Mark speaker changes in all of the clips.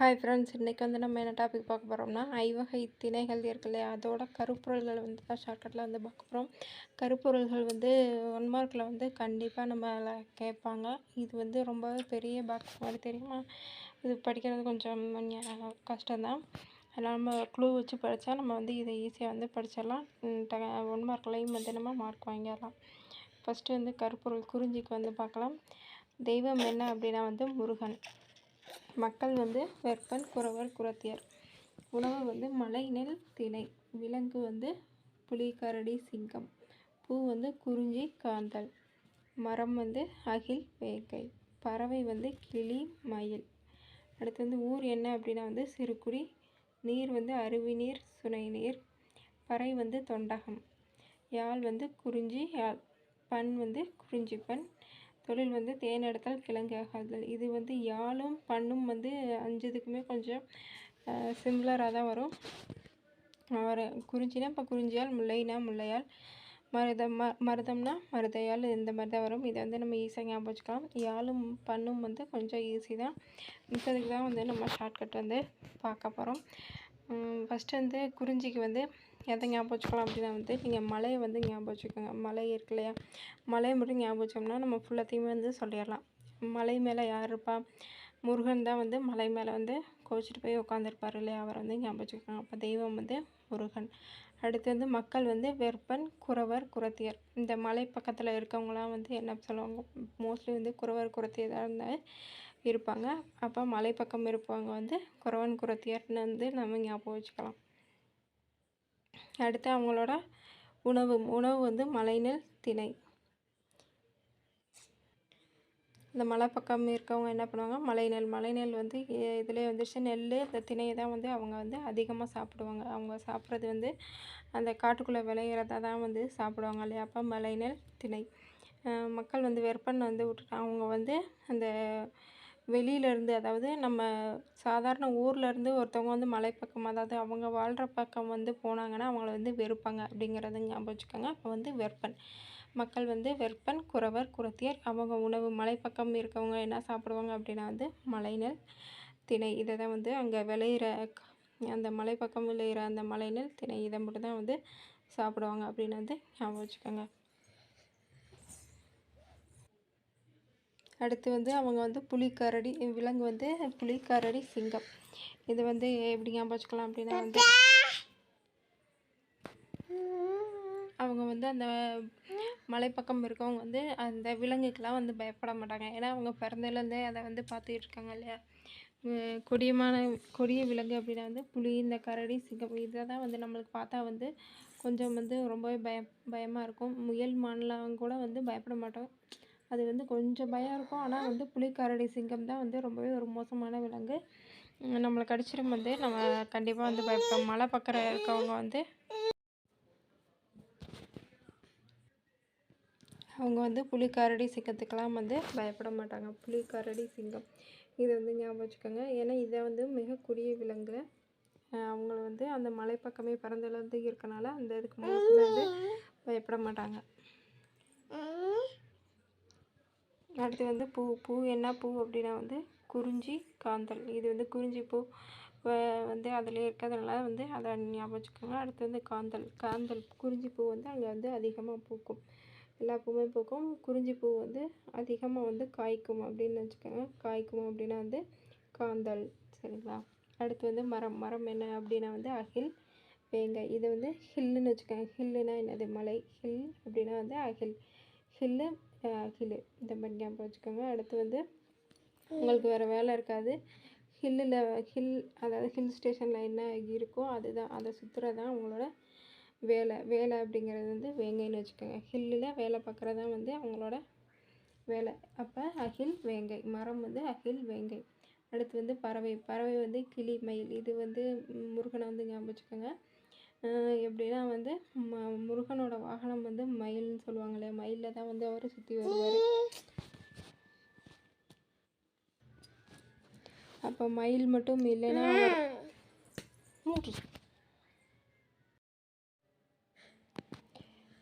Speaker 1: Hi friends இன்றைக்கி வந்து நம்ம என்ன டாபிக் பார்க்க போகிறோம்னா ஐவகை திணைகள் இருக்கு இல்லையா அதோட கருப்பொருள்கள் வந்து தான் ஷார்ட்கட்டில் வந்து பார்க்க போகிறோம் கருப்பொருள்கள் வந்து ஒன் மார்க்கில் வந்து கண்டிப்பாக நம்மளை கேட்பாங்க. இது வந்து ரொம்ப பெரிய பாக்ஸ் மாதிரி தெரியுமா? இது படிக்கிறது கொஞ்சம் கஷ்டம்தான். அதனால் நம்ம க்ளூ வச்சு படித்தா நம்ம வந்து இதை ஈஸியாக வந்து படிச்சிடலாம். ஒன் மார்க்லேயும் வந்து நம்ம மார்க் வாங்கிடலாம். ஃபஸ்ட்டு வந்து கருப்பொருள் குறிஞ்சிக்கு வந்து பார்க்கலாம். தெய்வம் என்ன அப்படின்னா வந்து முருகன். மக்கள் வந்து வெப்பன் குறவர் குறத்தியர். உணவு வந்து மலை நெல் திணை. விலங்கு வந்து புலி கரடி சிங்கம். பூ வந்து குறிஞ்சி காந்தல். மரம் வந்து அகில் வேங்கை பறவை வந்து கிளி மயில். அடுத்து வந்து ஊர் என்ன அப்படின்னா வந்து சிறுகுடி. நீர் வந்து அருவி நீர் சுனை நீர். பறை வந்து தொண்டகம். யாழ் வந்து குறிஞ்சி யாழ். பண் வந்து குறிஞ்சி பண் தொழில் வந்து தேன் எடுத்தால் கிழங்கு ஆகாதல் இது வந்து யாழும் பண்ணும் வந்து அஞ்சதுக்குமே கொஞ்சம் சிம்லராக தான் வரும். வர குறிஞ்சினா இப்போ குறிஞ்சியால் முல்லைனா முல்லையால் மருதம் ம மருதம்னா மருதையால் இந்த மாதிரி தான் வரும். இதை வந்து நம்ம ஈஸியாக ஞாபகம் வச்சுக்கலாம். யாழும் பண்ணும் வந்து கொஞ்சம் ஈஸி தான். மித்ததுக்கு தான் வந்து நம்ம ஷார்ட்கட் வந்து பார்க்க போகிறோம் ஃபஸ்ட்டு வந்து குறிஞ்சிக்கு வந்து எதை ஞாபகம் வச்சுக்கலாம் அப்படின்னா வந்து நீங்கள் மலையை வந்து ஞாபகம் வச்சுக்கோங்க. மலை இருக்கு இல்லையா? மலையை மட்டும் ஞாபகம் வச்சோம்னா நம்ம ஃபுல்லாத்தையுமே வந்து சொல்லிடலாம். மலை மேலே யார் இருப்பா? முருகன் தான் வந்து மலை மேலே வந்து கோச்சிட்டு போய் உட்காந்துருப்பார் இல்லையா? அவரை வந்து ஞாபகம் வச்சுக்கோங்க. அப்போ தெய்வம் வந்து முருகன். அடுத்து வந்து மக்கள் வந்து வெப்பன் குறவர் குரத்தியர் இந்த மலை பக்கத்தில் இருக்கவங்களாம் வந்து என்ன சொல்லுவாங்க? மோஸ்ட்லி வந்து குறவர் குரத்தியர் இருந்தால் இருப்பாங்க. அப்போ மலை பக்கம் இருப்பவங்க வந்து குறவன் குரத்தியர்னு வந்து நம்ம ஞாபகம் வச்சுக்கலாம். அடுத்து அவங்களோட உணவு உணவு வந்து மலைநெல் திணை. இந்த மலை பக்கம் இருக்கவங்க என்ன பண்ணுவாங்க? மலைநெல் மலைநெல் வந்து இதிலே வந்துருச்சு. நெல் இந்த திணையை தான் வந்து அவங்க வந்து அதிகமாக சாப்பிடுவாங்க. அவங்க சாப்பிட்றது வந்து அந்த காட்டுக்குள்ளே விளையிறத தான் வந்து சாப்பிடுவாங்க இல்லையா? அப்போ மலைநெல் திணை. மக்கள் வந்து வெப்பன் வந்து விட்டுட்டு அவங்க வந்து அந்த வெளியிலேருந்து அதாவது நம்ம சாதாரண ஊர்லேருந்து ஒருத்தவங்க வந்து மலை பக்கம் அதாவது அவங்க வாழ்கிற பக்கம் வந்து போனாங்கன்னா அவங்கள வந்து வெறுப்பாங்க அப்படிங்கிறத ஞாபகம் வச்சுக்கோங்க. அப்போ வந்து வெப்பன் மக்கள் வந்து வெற்பன் குறவர் குரத்தியர் அவங்க உணவு மலை பக்கம் இருக்கவங்க என்ன சாப்பிடுவாங்க அப்படின்னா வந்து மலைநெல் திணை. இதை தான் வந்து அங்கே விளையிற அந்த மலை பக்கம் விளையிற அந்த மலைநெல் திணை இதை மட்டும் தான் வந்து சாப்பிடுவாங்க அப்படின்னு வந்து ஞாபகம் வச்சுக்கோங்க. அடுத்து வந்து அவங்க வந்து புலிக்கரடி விலங்கு வந்து புலிக்கரடி சிங்கம். இது வந்து எப்படி ஞாபகம் வச்சுக்கலாம் அப்படின்னா வந்து அவங்க வந்து அந்த மலைப்பக்கம் இருக்கவங்க வந்து அந்த விலங்குக்கெலாம் வந்து பயப்பட மாட்டாங்க. ஏன்னா அவங்க பிறந்ததுலேருந்தே அதை வந்து பார்த்துக்கிட்டு இருக்காங்க இல்லையா? கொடியமான கொடிய விலங்கு அப்படின்னா வந்து புலி இந்த கரடி சிங்கம் இதை தான் வந்து நம்மளுக்கு பார்த்தா வந்து கொஞ்சம் வந்து ரொம்பவே பயம் பயமாக இருக்கும். முயல் மாநிலம் கூட வந்து பயப்பட மாட்டோம். அது வந்து கொஞ்சம் பயம் இருக்கும். ஆனால் வந்து புளிக்காரடி சிங்கம் தான் வந்து ரொம்பவே ஒரு மோசமான விலங்கு. நம்மளை கடிச்சிடும் வந்து நம்ம கண்டிப்பாக வந்து பயப்போம் மலை பக்கம் இருக்கவங்க வந்து அவங்க வந்து புளிக்காரடி சிங்கத்துக்கெல்லாம் வந்து பயப்பட மாட்டாங்க. புளிக்காரடி சிங்கம். இதை வந்து ஞாபகம் வச்சுக்கோங்க. ஏன்னா இதை வந்து மிக குடிய விலங்கு. அவங்கள வந்து அந்த மலை பக்கமே பறந்துலேருந்து இருக்கனால அந்த இதுக்கு வந்து பயப்பட மாட்டாங்க. அடுத்து வந்து பூ பூ என்ன பூ அப்படின்னா வந்து குறிஞ்சி காந்தல். இது வந்து குறிஞ்சி பூ. வந்து அதில் இருக்கிறதுனால வந்து அதை ஞாபகம் வச்சுக்கோங்க. அடுத்து வந்து காந்தல் காந்தல் குறிஞ்சி பூ வந்து அங்கே வந்து அதிகமாக பூக்கும். எல்லா பூவுமே பூக்கும். குறிஞ்சி பூ வந்து அதிகமாக வந்து காய்க்கும் அப்படின்னு வச்சுக்கோங்க. காய்க்கும் அப்படின்னா வந்து காந்தல் சரிங்களா? அடுத்து வந்து மரம் மரம் என்ன அப்படின்னா வந்து அகில் வேங்கை இது வந்து ஹில்லுன்னு வச்சுக்கோங்க. ஹில்லுனா என்னது? மலை. ஹில் அப்படின்னா வந்து அகில். ஹில்லு ஹில்லு இந்த மாதிரி ஞாபகம் வச்சுக்கோங்க. அடுத்து வந்து உங்களுக்கு வேறு வேலை இருக்காது. ஹில்லில் ஹில் அதாவது ஹில் ஸ்டேஷனில் என்ன இருக்கோ அதுதான். அதை சுற்றுறது தான் உங்களோட வேலை. வேலை அப்படிங்கிறது வந்து வேங்கைன்னு வச்சுக்கோங்க. ஹில்லில் வேலை பார்க்குறது தான் வந்து அவங்களோட வேலை. அப்போ அகில் வேங்கை மரம் வந்து அகில் வேங்கை. அடுத்து வந்து பறவை. பறவை வந்து கிளி மயில். இது வந்து முருகனை வந்து ஞாபகம் வச்சுக்கோங்க. எப்படின்னா வந்து ம முருகனோட வாகனம் வந்து மயில்னு சொல்லுவாங்க இல்லையா மயிலில் தான் வந்து அவர் சுற்றி வருவார். அப்போ மயில் மட்டும் இல்லைன்னா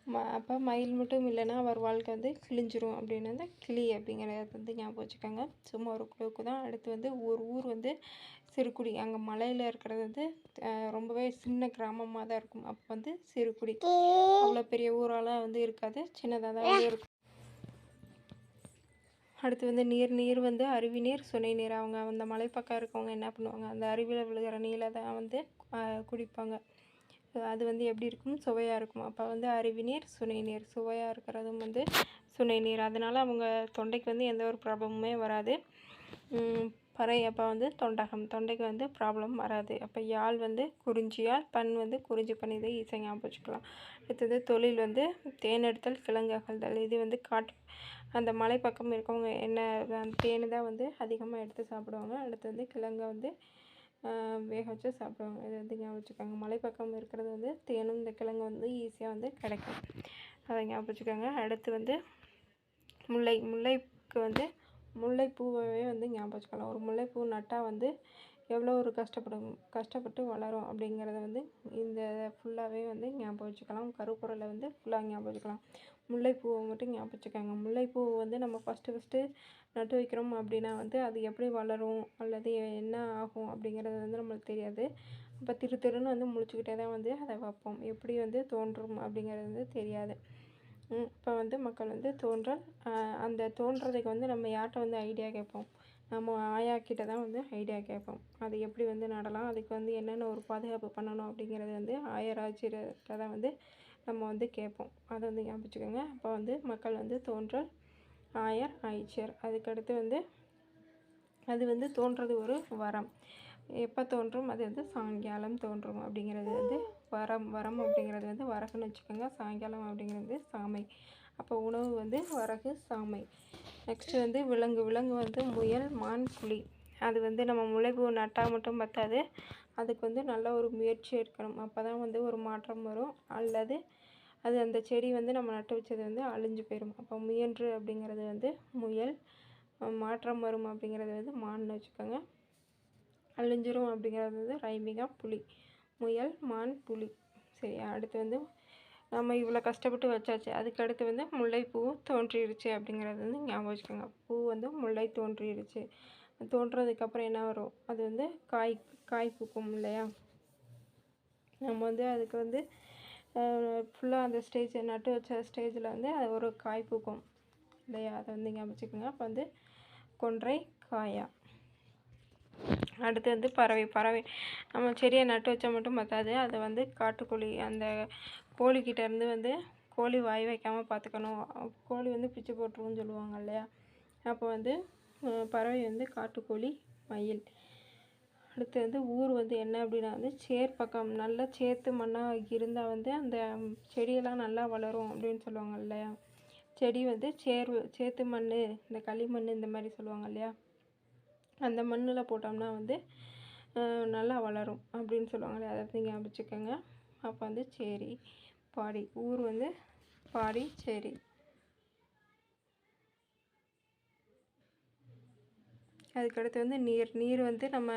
Speaker 1: ம அப்போ மயில் மட்டும் இல்லைன்னா அவர் வாழ்க்கை வந்து கிழிஞ்சிரும் அப்படின்னு வந்து கிளி அப்படிங்கிறத வந்து ஞாபகம் வச்சுக்கோங்க. சும்மா ஒரு குழுவுக்கு தான் அடுத்து வந்து ஒரு ஊர் வந்து சிறுகுடி. அங்கே மலையில் இருக்கிறது வந்து ரொம்பவே சின்ன கிராமமாக தான் இருக்கும். அப்போ வந்து சிறுகுடி. அவ்வளோ பெரிய ஊராலாம் வந்து இருக்காது. சின்னதாக தான் இருக்கும். அடுத்து வந்து நீர் நீர் வந்து அருவி நீர் சுனை நீர். அவங்க அந்த மலைப்பக்கம் இருக்கவங்க என்ன பண்ணுவாங்க? அந்த அருவியில் விழுகிற நீரை தான் வந்து குடிப்பாங்க. அது வந்து எப்படி இருக்கும்? சுவையாக இருக்கும். அப்போ வந்து அருவி நீர் சுனை நீர். சுவையாக இருக்கிறதும் வந்து சுனை நீர். அதனால் அவங்க தொண்டைக்கு வந்து எந்த ஒரு ப்ராப்ளமுமே வராது. பறை அப்போ வந்து தொண்டகம். தொண்டைக்கு வந்து ப்ராப்ளம் வராது. அப்போ யாழ் வந்து குறிஞ்சியால் பண் வந்து குறிஞ்சி பண் இதை ஈஸியாக ஞாபகம் வச்சுக்கலாம். அடுத்தது தொழில் வந்து தேனெடுத்தல் கிழங்கு அகழ்தல் இது வந்து காட்டு அந்த மலை பக்கம் இருக்கவங்க என்ன தேன் தான் வந்து அதிகமாக எடுத்து சாப்பிடுவாங்க. அடுத்து வந்து கிழங்கை வந்து வேக வச்சு சாப்பிடுவாங்க. இதை வந்து ஞாபகம் வச்சுக்கோங்க. மலைப்பக்கம் இருக்கிறது வந்து தேனும் இந்த கிழங்கு வந்து ஈஸியாக வந்து கிடைக்கும். அதை ஞாபகம் வச்சுக்கோங்க. அடுத்து வந்து முல்லை முல்லைக்கு வந்து முல்லைப்பூவவே வந்து ஞாபகம் வச்சுக்கலாம். ஒரு முல்லைப்பூ நட்டால் வந்து எவ்வளோ ஒரு கஷ்டப்படும் கஷ்டப்பட்டு வளரும் அப்படிங்கிறத வந்து இந்த ஃபுல்லாகவே வந்து ஞாபகம் வச்சுக்கலாம். கருப்பொருளை வந்து ஃபுல்லாக ஞாபகம் வச்சுக்கலாம். முல்லைப்பூவை மட்டும் ஞாபகம் வச்சுக்கோங்க. முல்லைப்பூ வந்து நம்ம ஃபஸ்ட்டு ஃபஸ்ட்டு நட்டு வைக்கிறோம் அப்படின்னா வந்து அது எப்படி வளரும் அல்லது என்ன ஆகும் அப்படிங்கிறது வந்து நம்மளுக்கு தெரியாது. அப்போ திரு திருன்னு வந்து முழிச்சுக்கிட்டே தான் வந்து அதை வைப்போம். எப்படி வந்து தோன்றும் அப்படிங்கிறது வந்து தெரியாது. இப்போ வந்து மக்கள் வந்து தோன்றல் அந்த தோன்றதுக்கு வந்து நம்ம யார்கிட்ட வந்து ஐடியா கேட்போம்? நம்ம ஆயா கிட்ட தான் வந்து ஐடியா கேட்போம். அது எப்படி வந்து நடலாம்? அதுக்கு வந்து என்னென்ன ஒரு பாதுகாப்பு பண்ணணும் அப்படிங்கிறது வந்து ஆயராஜர்கிட்ட தான் வந்து நம்ம வந்து கேட்போம். அதை வந்து ஞாபகம் அப்போ வந்து மக்கள் வந்து தோன்றல் ஆயர் ஆய்ச்சியர் அதுக்கடுத்து வந்து அது வந்து தோன்றது ஒரு வரம். எப்போ தோன்றும் அது வந்து சாயங்காலம் தோன்றும் அப்படிங்கிறது வந்து வரம் வரம் அப்படிங்கிறது வந்து வரகுன்னு வச்சுக்கோங்க. சாயங்காலம் அப்படிங்கிறது சாமை. அப்போ உணவு வந்து வரகு சாமை. நெக்ஸ்ட்டு வந்து விலங்கு. விலங்கு வந்து முயல் மான் புலி. அது வந்து நம்ம முளைப்பு நட்டால் மட்டும் பற்றாது அதுக்கு வந்து நல்ல ஒரு முயற்சி எடுக்கணும். அப்போ தான் வந்து ஒரு மாற்றம் வரும். அல்லது அது அந்த செடி வந்து நம்ம நட்டு வச்சது வந்து அழிஞ்சு போயிடும் அப்போ முயன்று அப்படிங்கிறது வந்து முயல் மாற்றம் வரும் அப்படிங்கிறது வந்து மான்னு வச்சுக்கோங்க. அழிஞ்சிரும் அப்படிங்கிறது வந்து ரைமிங்காக புலி முயல் மான் புலி. சரி அடுத்து வந்து நம்ம இவ்வளோ கஷ்டப்பட்டு வச்சாச்சு. அதுக்கு அடுத்து வந்து முல்லைப்பூ தோன்றிடுச்சு அப்படிங்கிறது வந்து ஞாபகம் வச்சுக்கோங்க. பூ வந்து முல்லை தோன்றிடுச்சு தோன்றதுக்கப்புறம் என்ன வரும்? அது வந்து காய் காய் பூக்கும் இல்லையா? நம்ம வந்து அதுக்கு வந்து ஃபுல்லாக அந்த ஸ்டேஜ் நட்டு வச்ச ஸ்டேஜில் வந்து அது ஒரு காய் பூக்கும் இல்லையா? அதை வந்து ஞாபகம் வச்சுக்கோங்க. அப்போ வந்து கொன்றை காயா. அடுத்து வந்து பறவை பறவை. நம்ம செடியை நட்டு வச்சா மட்டும் பத்தாது. அதை வந்து காட்டுக்கோழி அந்த கோழிக்கிட்டேருந்து வந்து கோழி வாய் வைக்காமல் பார்த்துக்கணும் கோழி வந்து பிச்சு போட்டுருவோம்னு சொல்லுவாங்க இல்லையா? அப்போ வந்து பறவை வந்து காட்டுக்கோழி மயில். அடுத்து வந்து ஊர் வந்து என்ன அப்படின்னா வந்து சேர் பக்கம். நல்லா சேத்து மண்ணாக இருந்தால் வந்து அந்த செடியெல்லாம் நல்லா வளரும் அப்படின்னு சொல்லுவாங்க இல்லையா? செடி வந்து சேர் சேத்து மண் இந்த களிமண் இந்த மாதிரி சொல்லுவாங்க இல்லையா? அந்த மண்ணில் போட்டோம்னா வந்து நல்லா வளரும் அப்படின்னு சொல்லுவாங்களே அதை நீங்கள் ஞாபகம் அப்போ வந்து சேரி பாடி ஊர் வந்து பாடி சேரி. அதுக்கடுத்து வந்து நீர் நீர் வந்து நம்ம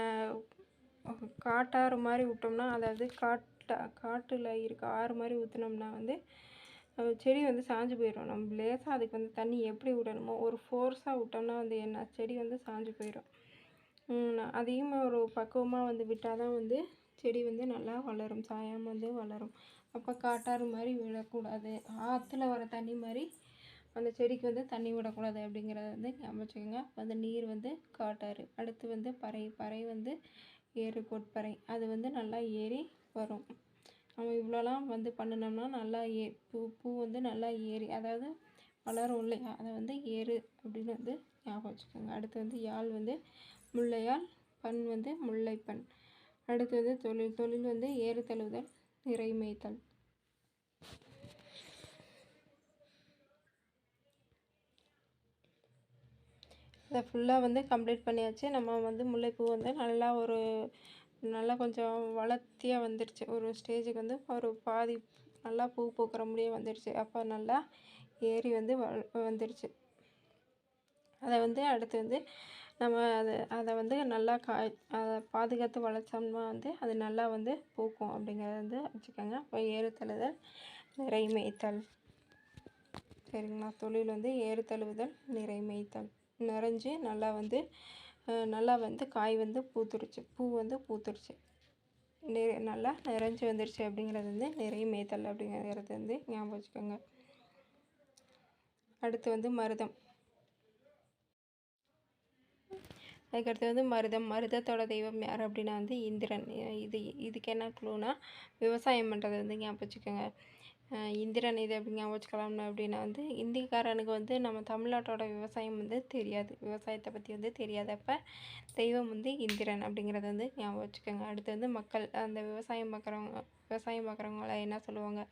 Speaker 1: காட்டாறு மாதிரி விட்டோம்னா அதாவது காட்டா காட்டில் இருக்க ஆறு மாதிரி ஊற்றினோம்னா வந்து செடி வந்து சாஞ்சு போயிடும் நம்ம லேசாக அதுக்கு வந்து தண்ணி எப்படி விடணுமோ ஒரு ஃபோர்ஸாக விட்டோம்னா வந்து என்ன? செடி வந்து சாஞ்சு போயிடும் அதையும் ஒரு பக்குவமாக வந்து விட்டால் தான் வந்து செடி வந்து நல்லா வளரும் சாயாமல் வந்து வளரும். அப்போ காட்டாறு மாதிரி விடக்கூடாது. ஆற்றுல வர தண்ணி மாதிரி அந்த செடிக்கு வந்து தண்ணி விடக்கூடாது அப்படிங்கிறத வந்து ஞாபகம் அந்த நீர் வந்து காட்டாறு அடுத்து வந்து பறை பறை வந்து ஏறு கொட்பறை அது வந்து நல்லா ஏறி வரும். நம்ம இவ்வளோலாம் வந்து பண்ணினோம்னா நல்லா ஏ பூ பூ வந்து நல்லா ஏறி அதாவது வளரும் இல்லையா? அதை வந்து ஏறு அப்படின்னு வந்து ஞாபகம் வச்சுக்கோங்க அடுத்து வந்து யாழ் வந்து முல்லையால் பண் வந்து முல்லைப்பண். அடுத்து வந்து தொழில் தொழில் வந்து ஏறு தழுவுதல் நிறை இதை ஃபுல்லாக வந்து கம்ப்ளீட் பண்ணியாச்சு. நம்ம வந்து முல்லைப்பூ வந்து நல்லா ஒரு நல்லா கொஞ்சம் வளர்த்தியாக வந்துடுச்சு ஒரு ஸ்டேஜுக்கு வந்து ஒரு பாதி நல்லா பூ பூக்கிற முடியே வந்துடுச்சு அப்போ நல்லா ஏறி வந்து வ வந்துடுச்சு அதை வந்து அடுத்து வந்து நம்ம அதை அதை வந்து நல்லா காய் அதை பாதுகாத்து வளர்த்தோம்னா வந்து அது நல்லா வந்து பூக்கும் அப்படிங்கிறத வந்து வச்சுக்கோங்க. இப்போ ஏறு தழுவுதல் நிறை மேய்த்தல் சரிங்களா? தொழில் வந்து ஏறு தழுவுதல் நிறை மேய்த்தல் நிறைஞ்சு நல்லா வந்து நல்லா வந்து காய் வந்து பூத்துருச்சு. பூ வந்து பூத்துருச்சு. நிறை நல்லா நிறைஞ்சு வந்துருச்சு அப்படிங்கிறது வந்து நிறை மேய்த்தல் அப்படிங்கிறது வந்து ஞாபகம் வச்சுக்கோங்க. அடுத்து வந்து மருதம். அதுக்கடுத்து வந்து மருதம் மருதத்தோட தெய்வம் யார் அப்படின்னா வந்து இந்திரன். இது இதுக்கு என்ன க்ளூனா விவசாயம் பண்ணுறது வந்து ஞாபகம் வச்சுக்கோங்க. இந்திரன் இது எப்படி ஞாபகம் வச்சுக்கலாம்னு அப்படின்னா வந்து இந்திக்காரனுக்கு வந்து நம்ம தமிழ்நாட்டோட விவசாயம் வந்து தெரியாது. விவசாயத்தை பற்றி வந்து தெரியாதப்ப தெய்வம் வந்து இந்திரன் அப்படிங்கிறத வந்து ஞாபகம் வச்சுக்கோங்க. அடுத்து வந்து மக்கள் அந்த விவசாயம் பார்க்குறவங்க விவசாயம் பார்க்குறவங்கள என்ன சொல்லுவாங்க?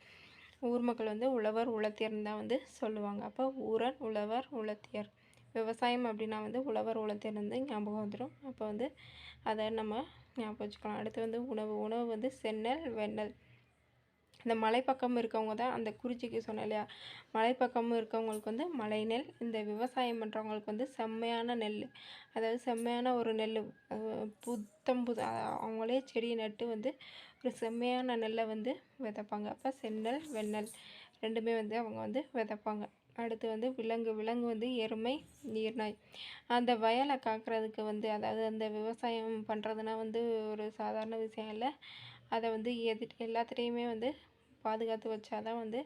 Speaker 1: ஊர் மக்கள் வந்து உழவர் உளத்தியர்னு தான் வந்து சொல்லுவாங்க. அப்போ ஊரன் உழவர் உளத்தியர் விவசாயம் அப்படின்னா வந்து உழவர் உளத்தியர் ஞாபகம் வந்துடும் அப்போ வந்து அதை நம்ம ஞாபகம் வச்சுக்கலாம். அடுத்து வந்து உணவு. உணவு வந்து சென்னல் வெண்ணல் இந்த மலைப்பக்கம் இருக்கவங்க தான் அந்த குறிச்சிக்கு சொன்னேன் இல்லையா? மலைப்பக்கம் இருக்கவங்களுக்கு வந்து மலை நெல் இந்த விவசாயம் பண்ணுறவங்களுக்கு வந்து செம்மையான நெல். அதாவது செம்மையான ஒரு நெல். புத்தம் புது அவங்களே செடி நட்டு வந்து ஒரு செம்மையான நெல்லை வந்து விதைப்பாங்க. அப்போ செந்நெல் வெண்ணெல் ரெண்டுமே வந்து அவங்க வந்து விதைப்பாங்க. அடுத்து வந்து விலங்கு விலங்கு வந்து எருமை நீர்நாய். அந்த வயலை காக்கிறதுக்கு வந்து அதாவது அந்த விவசாயம் பண்ணுறதுனா வந்து ஒரு சாதாரண விஷயம் இல்லை. அதை வந்து எது எல்லாத்துலேயுமே வந்து பாதுகாத்து வச்சாதான் வந்து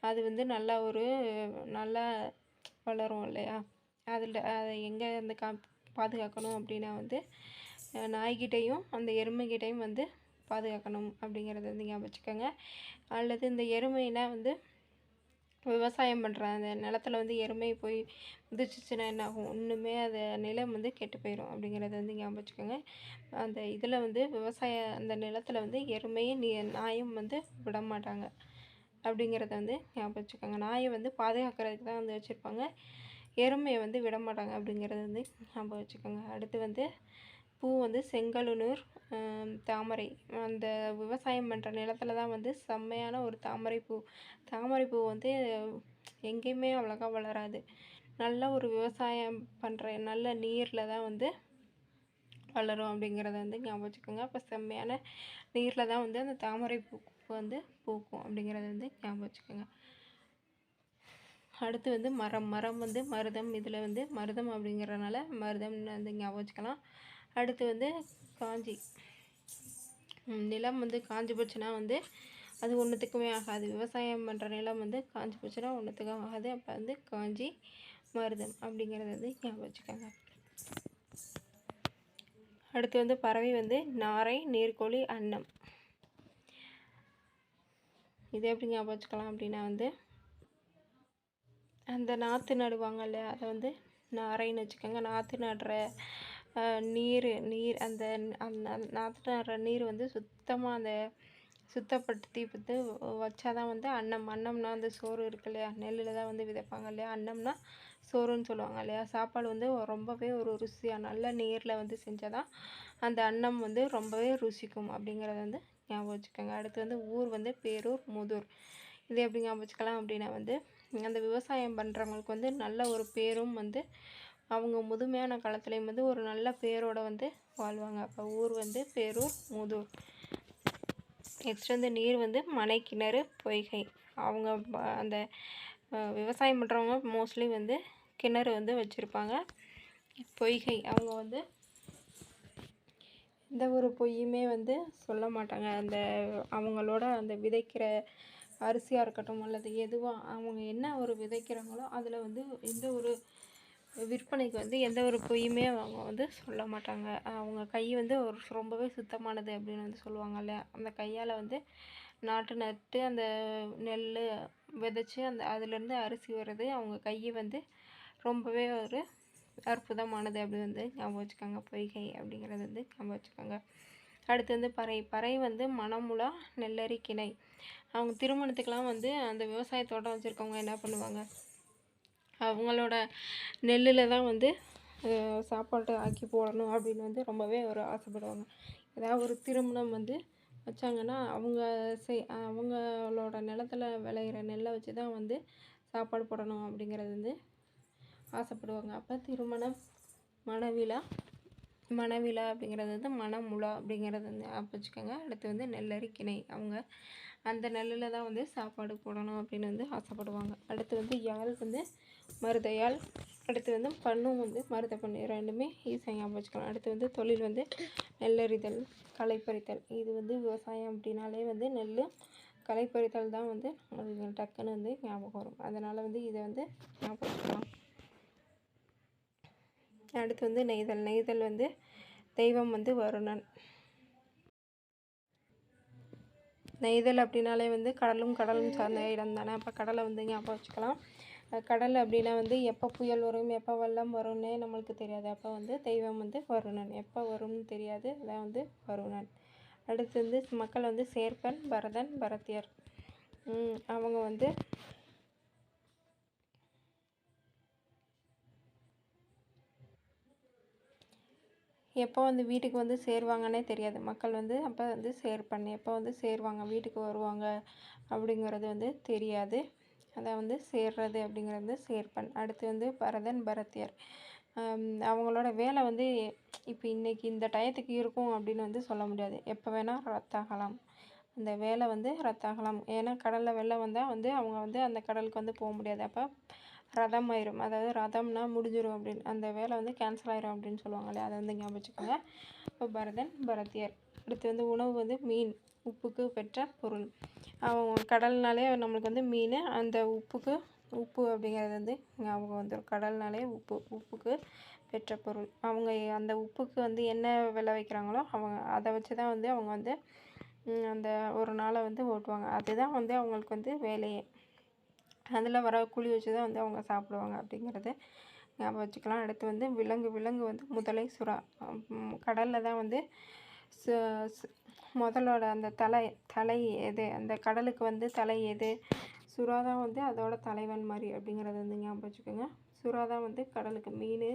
Speaker 1: அது வந்து நல்லா ஒரு நல்லா வளரும் இல்லையா? அதில் அதை எங்கே அந்த கா பாதுகாக்கணும் அப்படின்னா வந்து நாய்கிட்டையும் அந்த எருமைகிட்டையும் வந்து பாதுகாக்கணும் அப்படிங்கிறத வந்து ஞாபகம் வச்சுக்கோங்க. அல்லது இந்த எருமைனா வந்து விவசாயம் பண்ணுற அந்த நிலத்துல வந்து எருமை போய் மிதிச்சிச்சின்னா என்ன ஆகும் ஒன்றுமே அது நிலம் வந்து கெட்டு போயிடும் அப்படிங்கிறத வந்து ஞாபகம் வச்சுக்கோங்க. அந்த இதில் வந்து விவசாய அந்த நிலத்தில் வந்து எருமையும் நீ நாயும் வந்து விட மாட்டாங்க அப்படிங்கிறத வந்து ஞாபகம் வச்சுக்கோங்க. நாயை வந்து பாதுகாக்கிறதுக்கு தான் வந்து வச்சுருப்பாங்க. எருமையை வந்து விட மாட்டாங்க அப்படிங்கிறத வந்து ஞாபகம் வச்சுக்கோங்க. அடுத்து வந்து பூ வந்து செங்கழுநூர் தாமரை. அந்த விவசாயம் பண்ணுற நிலத்துல தான் வந்து செம்மையான ஒரு தாமரை பூ. தாமரை பூ வந்து எங்கேயுமே அவ்வளோக்கா வளராது. நல்ல ஒரு விவசாயம் பண்ணுற நல்ல நீரில் தான் வந்து வளரும் அப்படிங்கிறத வந்து ஞாபகம் வச்சுக்கோங்க. அப்போ செம்மையான நீரில் தான் வந்து அந்த தாமரை பூ வந்து பூக்கும் அப்படிங்கிறத வந்து ஞாபகம் வச்சுக்கோங்க. அடுத்து வந்து மரம். மரம் வந்து மருதம். இதில் வந்து மருதம் அப்படிங்கிறனால மருதம்னு வந்து ஞாபகம் வச்சுக்கலாம். அடுத்து வந்து காஞ்சி. நிலம் வந்து காஞ்சி போச்சுன்னா வந்து அது ஒன்றுத்துக்குமே ஆகாது. விவசாயம் பண்ணுற நிலம் வந்து காஞ்சி போச்சுன்னா ஒன்றுத்துக்கும் ஆகாது. அப்போ வந்து காஞ்சி மருதம் அப்படிங்கிறத வந்து ஞாபகம் வச்சுக்கோங்க. அடுத்து வந்து பறவை வந்து நாரை நீர்க்கோழி அன்னம். இது எப்படி ஞாபகம் வச்சுக்கலாம் அப்படின்னா வந்து அந்த நாற்று நடுவாங்க இல்லையா அதை வந்து நாரைன்னு வச்சுக்கோங்க. நாற்று நடுற நீர் நீர் அந்த அந்த நாற்று நடுற நீர் வந்து சுத்தமாக அந்த சுத்தப்படுத்தி வந்து வச்சா தான் வந்து அன்னம் அன்னம்னா அந்த சோறு இருக்கு இல்லையா? நெல்லில் தான் வந்து விதைப்பாங்க இல்லையா? அன்னம்னா சோறுன்னு சொல்லுவாங்க இல்லையா? சாப்பாடு வந்து ரொம்பவே ஒரு ருசியாக நல்ல நீரில் வந்து செஞ்சால் தான் அந்த அன்னம் வந்து ரொம்பவே ருசிக்கும் அப்படிங்கிறத வந்து ஞாபகம் வச்சுக்கோங்க. அடுத்து வந்து ஊர் வந்து பேரூர் முதூர். இது எப்படி ஞாபகம் வச்சுக்கலாம் அப்படின்னா வந்து அந்த விவசாயம் பண்ணுறவங்களுக்கு வந்து நல்ல ஒரு பேரும் வந்து அவங்க முதுமையான காலத்துலேயும் வந்து ஒரு நல்ல பேரோட வந்து வாழ்வாங்க. அப்போ ஊர் வந்து பேரூர் முதூர். நெக்ஸ்ட் வந்து நீர் வந்து மனை கிணறு பொய்கை. அவங்க அந்த விவசாயம் பண்ணுறவங்க மோஸ்ட்லி வந்து கிணறு வந்து வச்சுருப்பாங்க. பொய்கை. அவங்க வந்து எந்த ஒரு பொய்யுமே வந்து சொல்ல மாட்டாங்க. அந்த அவங்களோட அந்த விதைக்கிற அரிசியாக இருக்கட்டும் அல்லது எதுவாக அவங்க என்ன ஒரு விதைக்கிறாங்களோ அதில் வந்து எந்த ஒரு விற்பனைக்கு வந்து எந்த ஒரு பொய்யுமே அவங்க வந்து சொல்ல மாட்டாங்க. அவங்க கை வந்து ஒரு ரொம்பவே சுத்தமானது அப்படின்னு வந்து சொல்லுவாங்கல்ல. அந்த கையால் வந்து நாட்டு நட்டு அந்த நெல் விதைச்சி அந்த அதுலேருந்து அரிசி வர்றது அவங்க கை வந்து ரொம்பவே ஒரு அற்புதமானது அப்படி வந்து ஞாபகம் வச்சுக்கோங்க. பொய்கை அப்படிங்கிறது வந்து ஞாபகம் வச்சுக்கோங்க. அடுத்து வந்து பறை. பறை வந்து மணமுலா நெல்லரி கிணை. அவங்க திருமணத்துக்கெலாம் வந்து அந்த விவசாய தோட்டம் வச்சுருக்கவங்க என்ன பண்ணுவாங்க? அவங்களோட நெல்லில் தான் வந்து சாப்பாட்டை ஆக்கி போடணும் அப்படின்னு வந்து ரொம்பவே ஒரு ஆசைப்படுவாங்க. ஏதாவது ஒரு திருமணம் வந்து வச்சாங்கன்னா அவங்க செய் அவங்களோட நிலத்துல விளையிற நெல்லை வச்சு தான் வந்து சாப்பாடு போடணும் அப்படிங்கிறது வந்து ஆசைப்படுவாங்க. அப்போ திருமணம் மனவிழா மணவிழா அப்படிங்கிறது வந்து மனமுழா அப்படிங்கிறது வந்து அப்போ வச்சுக்கோங்க. அடுத்து வந்து நெல்லரி கிணை அவங்க அந்த நெல்லில் தான் வந்து சாப்பாடு போடணும் அப்படின்னு வந்து ஆசைப்படுவாங்க. அடுத்து வந்து யாழ் வந்து மருதையால் அடுத்து வந்து பண்ணும் வந்து மருத பண்ணு ரெண்டுமே ஈஸியாக ஞாபகம் வச்சுக்கலாம் அடுத்து வந்து தொழில் வந்து நெல்லறிதல் களைப்பறித்தல். இது வந்து விவசாயம் அப்படின்னாலே வந்து நெல் களைப்பறித்தல் தான் வந்து நம்மளுக்கு டக்குன்னு வந்து ஞாபகம் வரும். அதனால் வந்து இதை வந்து ஞாபகம் வச்சுக்கலாம் அடுத்து வந்து நெய்தல். நெய்தல் வந்து தெய்வம் வந்து வருணன். நெய்தல் அப்படின்னாலே வந்து கடலும் கடலும் சார்ந்த இடம் தானே. அப்போ கடலை வந்து ஞாபகம் வச்சுக்கலாம். கடல் அப்படின்னா வந்து எப்போ புயல் வரும் எப்போ வெள்ளம் வரும்னே நம்மளுக்கு தெரியாது. அப்போ வந்து தெய்வம் வந்து வருணன். எப்போ வரும்னு தெரியாது அதான் வந்து வருணன். அடுத்து வந்து மக்கள் வந்து சேர்ப்பன் பரதன் பரத்தியர். அவங்க வந்து எப்போ வந்து வீட்டுக்கு வந்து சேருவாங்கன்னே தெரியாது. மக்கள் வந்து அப்போ வந்து சேர்ப்பன். எப்போ வந்து சேருவாங்க வீட்டுக்கு வருவாங்க அப்படிங்கிறது வந்து தெரியாது. அதை வந்து சேர்றது அப்படிங்கிறது வந்து சேர்ப்பன். அடுத்து வந்து பரதன் பரத்தியர். அவங்களோட வேலை வந்து இப்போ இன்றைக்கி இந்த டயத்துக்கு இருக்கும் அப்படின்னு வந்து சொல்ல முடியாது. எப்போ வேணால் ரத்தாகலாம் அந்த வேலை வந்து ரத்தாகலாம் ஏன்னா கடலில் வெள்ளம் வந்தால் வந்து அவங்க வந்து அந்த கடலுக்கு வந்து போக முடியாது. அப்போ ரதம் ஆயிரும். அதாவது ரதம்னா முடிஞ்சிடும் அப்படின்னு. அந்த வேலை வந்து கேன்சல் ஆயிரும் அப்படின்னு சொல்லுவாங்க இல்லையா? அதை வந்து ஞாபகம் வச்சுக்கோங்க. இப்போ பரதன் பரத்தியர். அடுத்து வந்து உணவு வந்து மீன். உப்புக்கு பெற்ற பொருள். அவங்க கடல்னாலே நம்மளுக்கு வந்து மீன் அந்த உப்புக்கு உப்பு அப்படிங்கிறது வந்து ஞாபகம் வந்துடும் கடல்னாலே உப்பு உப்புக்கு பெற்ற பொருள். அவங்க அந்த உப்புக்கு வந்து என்ன விளை வைக்கிறாங்களோ அவங்க அதை வச்சு தான் வந்து அவங்க வந்து அந்த ஒரு நாளை வந்து ஓட்டுவாங்க. அதுதான் வந்து அவங்களுக்கு வந்து வேலையே. அதில் வர கூலி வச்சு தான் வந்து அவங்க சாப்பிடுவாங்க அப்படிங்கிறத ஞாபகம் வச்சுக்கலாம். அடுத்து வந்து விலங்கு விலங்கு வந்து முதலை சுறா. கடலில் தான் வந்து முதலோட அந்த தலை தலை எது அந்த கடலுக்கு வந்து தலை எது? சுறா தான் வந்து அதோட தலைவன் மாதிரி அப்படிங்கிறத வந்து ஞாபகம் வச்சுக்கோங்க. சுறா தான் வந்து கடலுக்கு மீன்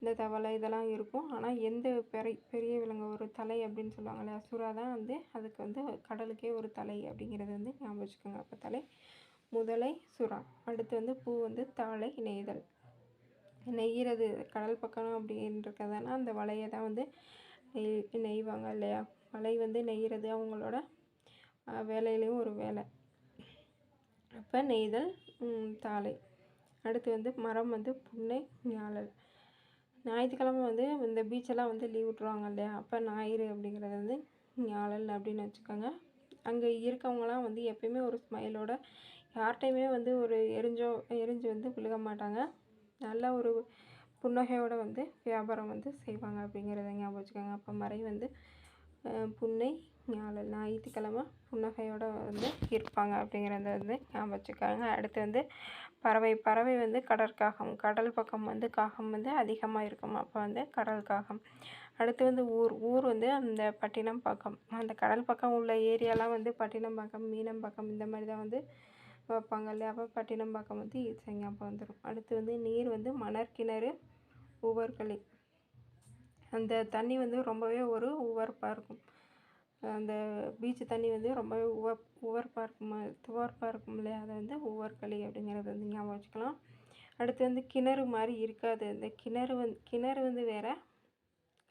Speaker 1: இந்த தவளை இதெல்லாம் இருக்கும். ஆனால் எந்த பெரிய பெரிய விலங்கு ஒரு தலை அப்படின்னு சொல்லுவாங்க இல்லையா? சுறா தான் வந்து அதுக்கு வந்து கடலுக்கே ஒரு தலை அப்படிங்கிறது வந்து ஞாபகம் வச்சுக்கோங்க. அப்போ தலை முதலை சுறா. அடுத்து வந்து பூ வந்து தாழை நெய்தல். நெய்கிறது கடல் பக்கம் அப்படின்றதுனா அந்த வலையை தான் வந்து நெய் நெய்வாங்க இல்லையா? வலை வந்து நெய்கிறது அவங்களோட வேலையிலையும் ஒரு வேலை. அப்போ நெய்தல் ம், தாழை அடுத்து வந்து மரம் வந்து புன்னை ஞாழல். ஞாயிற்றுக்கிழமை வந்து இந்த பீச்செல்லாம் வந்து லீவ் விட்ருவாங்க இல்லையா? அப்போ ஞாயிறு அப்படிங்கிறது வந்து ஞாழல் அப்படின்னு வச்சுக்கோங்க. அங்கே இருக்கவங்களாம் வந்து எப்பயுமே ஒரு ஸ்மைலோட யார்கிட்டையுமே வந்து ஒரு எரிஞ்சோ எரிஞ்சு வந்து விழுக மாட்டாங்க. நல்ல ஒரு புன்னகையோடு வந்து வியாபாரம் வந்து செய்வாங்க அப்படிங்கிறத ஞாபகம் வச்சுக்கோங்க. அப்போ மறை வந்து புன்னை ஞாழல் ஞாயிற்றுக்கிழமை புன்னகையோடு வந்து இருப்பாங்க அப்படிங்கிறத வந்து ஞாபகம் வச்சுக்காங்க. அடுத்து வந்து பறவை பறவை வந்து கடற்காகம் கடல் பக்கம் வந்து காகம் வந்து அதிகமாக இருக்கும். அப்போ வந்து கடல் காகம். அடுத்து வந்து ஊர் ஊர் வந்து அந்த பட்டினம்பாக்கம் அந்த கடல் பக்கம் உள்ள ஏரியாலாம் வந்து பட்டினம்பாக்கம் மீனம்பாக்கம் இந்த மாதிரி தான் வந்து வைப்பாங்க இல்லையா? அப்போ பட்டினம்பாக்கம் வந்து ஈஸியாக ஞாபகம் வந்துடும் அடுத்து வந்து நீர் வந்து மணற்கிணறு உவர்களி. அந்த தண்ணி வந்து ரொம்பவே ஒரு உவர்ப்பாக இருக்கும். அந்த பீச் தண்ணி வந்து ரொம்பவே உவ உவர்ப்பாக இருக்கும். துவர்ப்பாக இருக்கும் இல்லையா? அதை வந்து உவர்களி அப்படிங்கிறது வந்து ஞாபகம் வச்சுக்கலாம். அடுத்து வந்து கிணறு மாதிரி இருக்காது. இந்த கிணறு வந்து கிணறு வந்து வேறு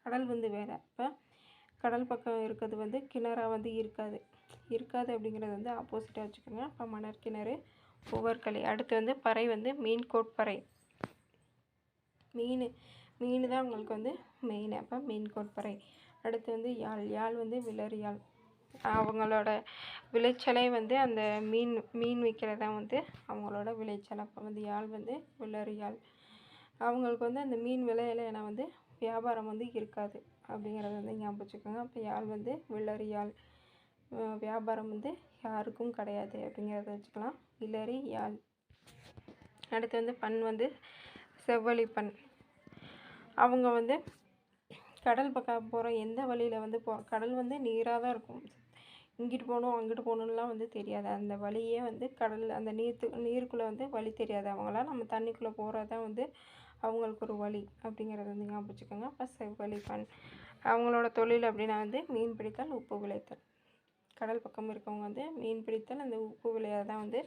Speaker 1: கடல் வந்து வேறு. இப்போ கடல் பக்கம் இருக்கிறது வந்து கிணறாக வந்து இருக்காது. இருக்காது அப்படிங்கிறது வந்து ஆப்போசிட்டாக வச்சுக்கோங்க. இப்போ மணற்கிணறு உவர்களி. அடுத்து வந்து பறை வந்து மீன் கோட்பறை மீன். மீன் தான் உங்களுக்கு வந்து மெயின் அப்போ மீன் கொற்பரை அடுத்து வந்து யாழ். யாழ் வந்து விலறு யாழ். அவங்களோட விளைச்சலே வந்து அந்த மீன் மீன் விற்கிறதா வந்து அவங்களோட விளைச்சல். அப்போ வந்து யாழ் வந்து விலறு யாழ். அவங்களுக்கு வந்து அந்த மீன் விலையில ஏன்னா வந்து வியாபாரம் வந்து இருக்காது. அப்படிங்கிறத வந்து ஞாபகம் வச்சுக்கோங்க. அப்போ யாழ் வந்து விலறு யாழ். வியாபாரம் வந்து யாருக்கும் கிடையாது. அப்படிங்கிறத வச்சுக்கலாம். இலரி யாழ். அடுத்து வந்து பண் வந்து செவ்வழிப்பன் அவங்க வந்து கடல் பக்கம் போகிற எந்த வழியில் வந்து போ கடல் வந்து நீராக தான் இருக்கும். இங்கிட்டு போகணும் அங்கிட்டு போகணுன்னுலாம் வந்து தெரியாது. அந்த வழியே வந்து கடல் அந்த நீர்த்து நீருக்குள்ளே வந்து வழி தெரியாது. அவங்களாம் நம்ம தண்ணிக்குள்ளே போகிறது தான் வந்து அவங்களுக்கு ஒரு வழி அப்படிங்கிறத வந்து ஞாபகம் வச்சுக்கோங்க அப்போ செவ்வழி அவங்களோட தொழில் அப்படின்னா வந்து மீன் பிடித்தல் உப்பு விளைத்தல். கடல் பக்கம் இருக்கவங்க வந்து மீன் பிடித்தல் அந்த உப்பு விளையாட தான் வந்து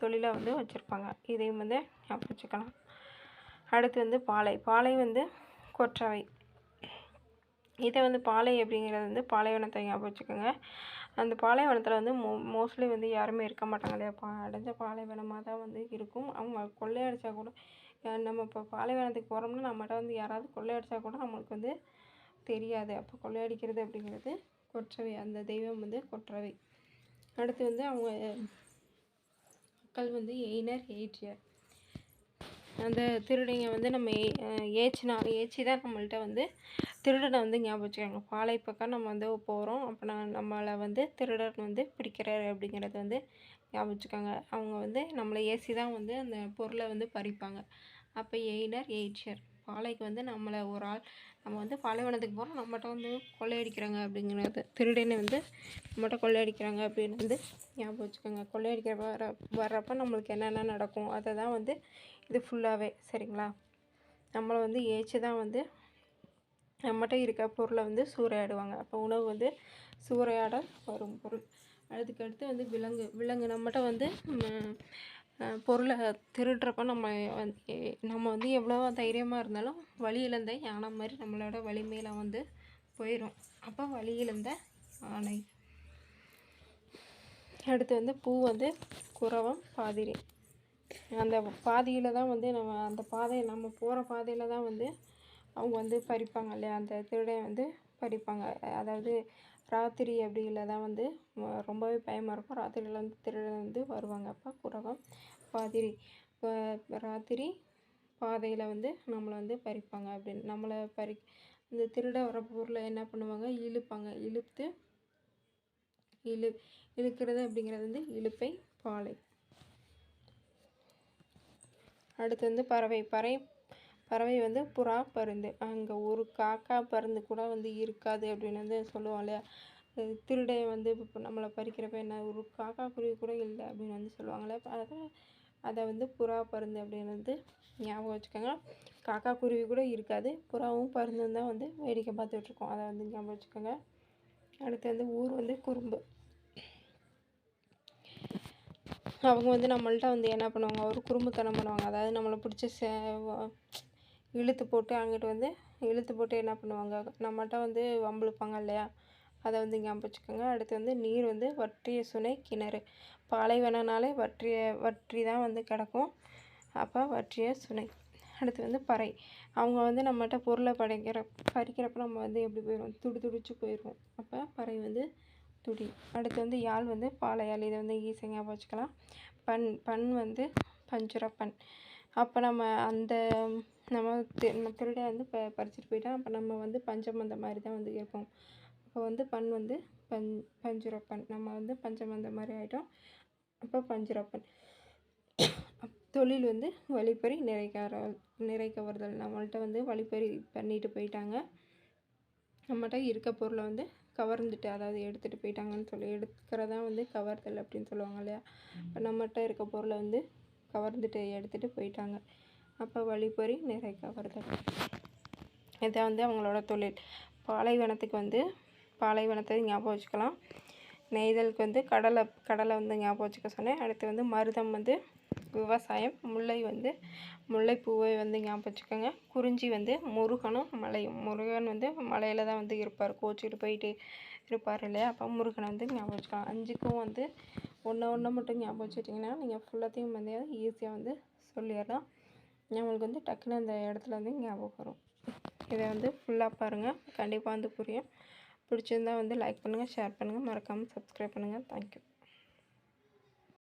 Speaker 1: தொழிலை வந்து வச்சுருப்பாங்க. இதையும் வந்து ஞாபகம் வச்சுக்கலாம் அடுத்து வந்து பாலை. பாலை வந்து கொற்றவை. இதை வந்து பாலை அப்படிங்கிறது வந்து பாலைவனத்தை ஞாபகம் வச்சுக்கோங்க. அந்த பாலைவனத்தில் வந்து மோ மோஸ்ட்லி வந்து யாருமே இருக்க மாட்டாங்க இல்லையா? பா அடைஞ்ச பாலைவனமாக தான் வந்து இருக்கும். அவங்க கொள்ளையடித்தா கூட நம்ம இப்போ பாலைவனத்துக்கு போகிறோம்னா நம்மகிட்ட வந்து யாராவது கொள்ளையடித்தா கூட நம்மளுக்கு வந்து தெரியாது. அப்போ கொள்ளையடிக்கிறது அப்படிங்கிறது கொற்றவை. அந்த தெய்வம் வந்து கொற்றவை. அடுத்து வந்து அவங்க மக்கள் வந்து எயினர் எயிற்றியர். அந்த திருடிங்க வந்து நம்ம ஏ ஏச்சினா ஏச்சி தான் நம்மள்கிட்ட வந்து திருடனை வந்து ஞாபகம் வச்சுக்காங்க பாலை பக்கம் நம்ம வந்து போகிறோம் அப்போ நான் நம்மளை வந்து திருடன் வந்து பிடிக்கிறாரு அப்படிங்கிறது வந்து ஞாபகம் வச்சுக்கோங்க. அவங்க வந்து நம்மளை ஏசி தான் வந்து அந்த பொருளை வந்து பறிப்பாங்க. அப்போ எயினர் எயிட்ஷர் பாலைக்கு வந்து நம்மளை ஒரு ஆள் நம்ம வந்து பாலைவனத்துக்கு போகிறோம் நம்மகிட்ட வந்து கொள்ளையடிக்கிறாங்க அப்படிங்கிறது திருடனை வந்து நம்மகிட்ட கொள்ளையடிக்கிறாங்க அப்படின்னு வந்து ஞாபகம் வச்சுக்கோங்க. கொள்ளையடிக்கிற வர வர்றப்போ நம்மளுக்கு என்னென்ன நடக்கும்? அதை தான் வந்து இது ஃபுல்லாகவே சரிங்களா? நம்மளை வந்து ஏச்சு தான் வந்து நம்மகிட்ட இருக்க பொருளை வந்து சூறையாடுவாங்க. அப்போ உணவு வந்து சூறையாட வரும் பொருள். அதுக்கடுத்து வந்து விலங்கு. விலங்கு நம்மகிட்ட வந்து பொருளை திருடுறப்ப நம்ம வந்து நம்ம வந்து எவ்வளோ தைரியமாக இருந்தாலும் வழி இழந்த யானை மாதிரி நம்மளோட வலிமையில வந்து போயிடும் அப்போ வழி இழந்த யானை. அடுத்து வந்து பூ வந்து குறவம் பாதிரி. அந்த பாதியில் தான் வந்து நம்ம அந்த பாதை நம்ம போகிற பாதையில் தான் வந்து அவங்க வந்து பறிப்பாங்க இல்லையா? அந்த திருடன் வந்து பறிப்பாங்க. அதாவது ராத்திரி அப்படியில் தான் வந்து ரொம்பவே பயமாக இருக்கும். ராத்திரியில் வந்து திருடன் வந்து வருவாங்க. அப்போ குரகம் பாதிரி. இப்போ ராத்திரி பாதையில் வந்து நம்மளை வந்து பறிப்பாங்க அப்படின்னு. நம்மளை பறி இந்த திருட வர பொருளை என்ன பண்ணுவாங்க? இழுப்பாங்க. இழுத்து இழு இழுக்கிறது அப்படிங்கிறது வந்து இழுப்பை பாலை. அடுத்து வந்து பறவை பறை பறவை வந்து புறா பருந்து. அங்கே ஒரு காக்கா பருந்து கூட வந்து இருக்காது அப்படின்னு வந்து சொல்லுவோம் இல்லையா? அஹ் திருடன் வந்து இப்போ நம்மளை பறிக்கிறப்ப என்ன ஒரு காக்கா குருவி கூட இல்லை அப்படின்னு வந்து சொல்லுவாங்களே அதை அதை வந்து புறா பருந்து அப்படின்னு வந்து ஞாபகம் வச்சுக்கோங்க. காக்கா குருவி கூட இருக்காது புறாவும் பருந்தும் தான் வந்து வேடிக்கை பார்த்துட்ருக்கோம் அதை வந்து ஞாபகம் வச்சுக்கோங்க. அடுத்து வந்து ஊர் வந்து குறும்பு. அவங்க வந்து நம்மள்ட்ட வந்து என்ன பண்ணுவாங்க? ஒரு குறும்புத்தனம் பண்ணுவாங்க. அதாவது நம்மளை பிடிச்ச சே இழுத்து போட்டு அங்கிட்டு வந்து இழுத்து போட்டு என்ன பண்ணுவாங்க? நம்மகிட்ட வந்து வம்பிழுப்பாங்க இல்லையா? அதை வந்து ஞாபகம் வச்சுக்கோங்க. அடுத்து வந்து நீர் வந்து வற்றிய சுனை கிணறு. பாலைவனனாலே வற்றிய வற்றி தான் வந்து கிடக்கும். அப்போ வற்றிய சுனை. அடுத்து வந்து பறை. அவங்க வந்து நம்மகிட்ட பொருளை படைக்கிற பறிக்கிறப்ப நம்ம வந்து எப்படி போயிடுவோம்? துடி துடிச்சு போயிடுவோம். அப்போ பறை வந்து துடி. அடுத்து வந்து யாழ் வந்து பாலையாழ் இதை வந்து ஈஸியாக ஞாபகம் வச்சுக்கலாம். பண் பண் வந்து பஞ்சுரப்பன். அப்போ நம்ம அந்த நம்ம தி- நம்ம திருட வந்து ப பறிச்சுட்டு போயிட்டா அப்போ நம்ம வந்து பஞ்சம் அந்த மாதிரி தான் வந்து இருப்போம் அப்போ வந்து பண் வந்து பஞ் பஞ்சுரப்பன். நம்ம வந்து பஞ்சம் அந்த மாதிரி ஆகிட்டோம் அப்போ பஞ்சுரப்பன். தொழில் வந்து வழிப்பறி நிறைக்கார நிறைக்க வருதல் நம்மள்கிட்ட வந்து வழிப்பறி பண்ணிட்டு போயிட்டாங்க. நம்மகிட்ட இருக்க பொருளை வந்து கவர்ந்துட்டு அதாவது எடுத்துகிட்டு போயிட்டாங்கன்னு சொல்லி எடுக்கிறதா வந்து கவர்தல் அப்படின்னு சொல்லுவாங்க இல்லையா? இப்போ நம்மகிட்ட இருக்க பொருளை வந்து கவர்ந்துட்டு எடுத்துகிட்டு போயிட்டாங்க. அப்போ வழிப்பறி நிறை கவர்தல். இதை வந்து அவங்களோட தொழில். பாலைவனத்துக்கு வந்து பாலைவனத்தை ஞாபகம் வச்சுக்கலாம். நெய்தலுக்கு வந்து கடலை கடலை வந்து ஞாபகம் வச்சுக்க சொன்னேன். அடுத்து வந்து மருதம் வந்து விவசாயம் முல்லை வந்து முல்லைப்பூவை வந்து ஞாபகம் வச்சுக்கோங்க குறிஞ்சி வந்து முருகனும் மலையும். முருகன் வந்து மலையில் தான் வந்து இருப்பார். கோச்சிட்டு போயிட்டு இருப்பார் இல்லையா? அப்போ முருகனை வந்து ஞாபகம் வச்சுக்கலாம் அஞ்சுக்கும் வந்து ஒன்று ஒன்று மட்டும் ஞாபகம் வச்சுட்டிங்கன்னா நீங்கள் ஃபுல்லாத்தையும் வந்து ஈஸியாக வந்து சொல்லிடலாம். நம்மளுக்கு வந்து டக்குன்னு அந்த இடத்துல வந்து ஞாபகம் வரும். இதை வந்து ஃபுல்லாக பாருங்கள் கண்டிப்பாக வந்து புரியும். பிடிச்சிருந்தா வந்து லைக் பண்ணுங்கள் ஷேர் பண்ணுங்கள் மறக்காமல் சப்ஸ்கிரைப் பண்ணுங்கள் தேங்க்யூ